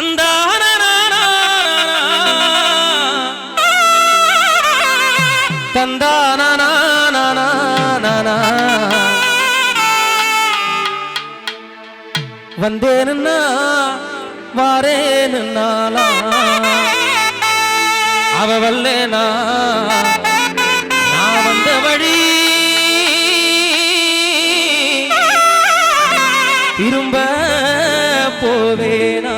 தந்தான தந்தான வந்தேனுன்னா வாரேனுன்னாலா அவ வல்லேனா நான் வந்த வழி. திரும்ப போவேனா.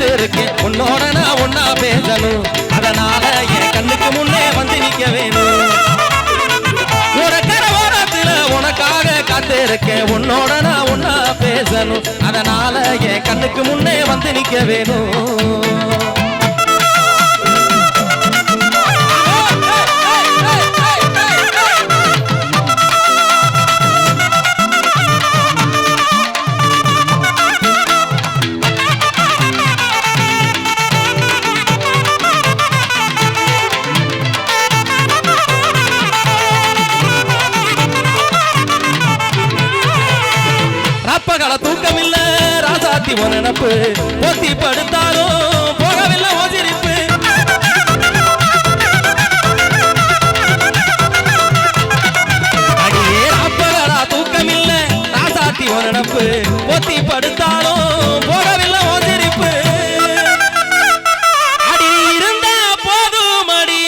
உனக்காக இருக்கேன் உன்னோட நான் ஒன்னா பேசணும். அதனால என் கண்ணுக்கு முன்னே வந்து நிக்க வேணும். உனக்கர உனக்காக காத்து இருக்கேன் உன்னோட நான் ஒன்னா பேசணும். அதனால என் கண்ணுக்கு முன்னே வந்து நிக்க வேணும். போத்தி ஒரு நினப்பு போத்தி படுத்தாலும் போகவில்லை ஓசிரிப்பு. அடியே ரப்பகல தூக்கம் ராசாத்தி நினப்பு போத்தி படுத்தாலும் போகவில்லை ஓசிரிப்பு. அடி இருந்தா போதும் அடி.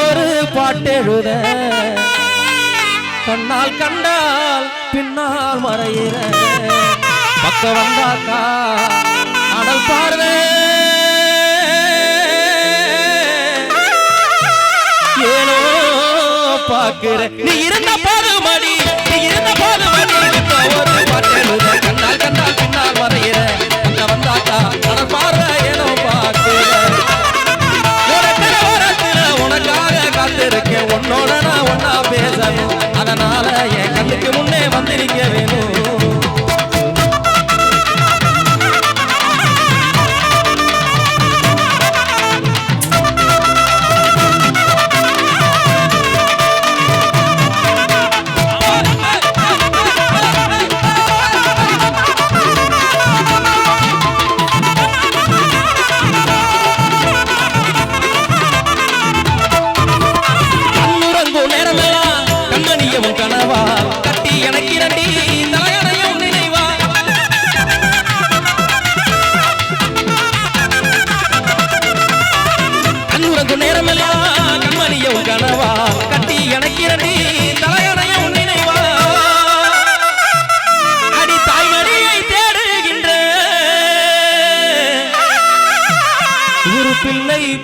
ஒரு பாட்டெழுத. கண்ணால் கண்டால் பின்னால் மறையிற பக்க வந்தாக்கா அடல் பார்வே. ஏனோ பாக்குற நீ இருந்தா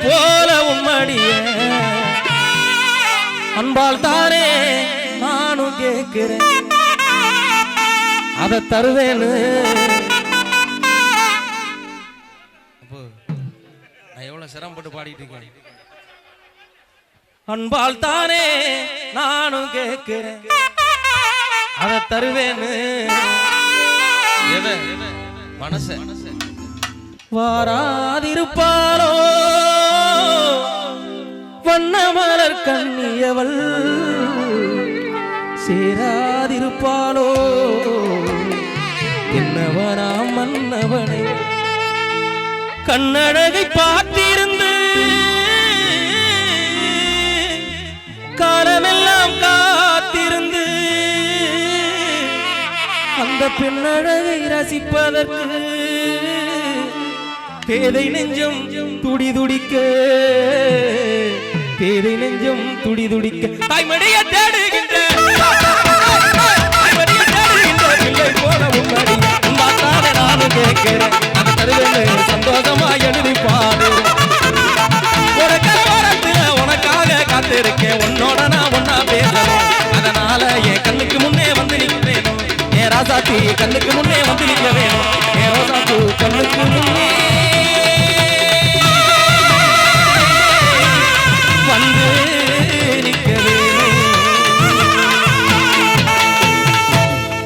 போல உம்மடிய அன்பால் தானே நானும் கேட்கிறேன். அதை தருவேன்னு நான் எவ்வளவு சிரமப்பட்டு பாடிட்டு இருக்கேன். அன்பால் தானே நானும் கேட்கிறேன். அதை தருவேன்னு மனச. வாராதிருப்பாளோ வண்ணமலர் கண்ணியவள். சேராதிருப்பாளோ? என்னவனா மன்னவனை? கண்ணழகை பார்த்திருந்து காலமெல்லாம் காத்திருந்து அந்த பெண்ணழகை ரசிப்பதற்கு பேதை நெஞ்சம் துடிதுடிக்க பேதை நெஞ்சம் துடி துடிக்க. தாய்மடிய தேடுகின்ற. போல முன்னாடி நானும் கேட்கிறேன். சந்தோஷமா எழுதி பாடு. ஒரு உனக்காக காத்திருக்கேன். உன்னோட நான் ஒன்னா பேசணும். அதனால என் கண்ணுக்கு முன்னே வந்து நிற்கிறேன். ஏன் ராசாத்தி கண்ணுக்கு முன்னே வந்து நிக்க வேணும்.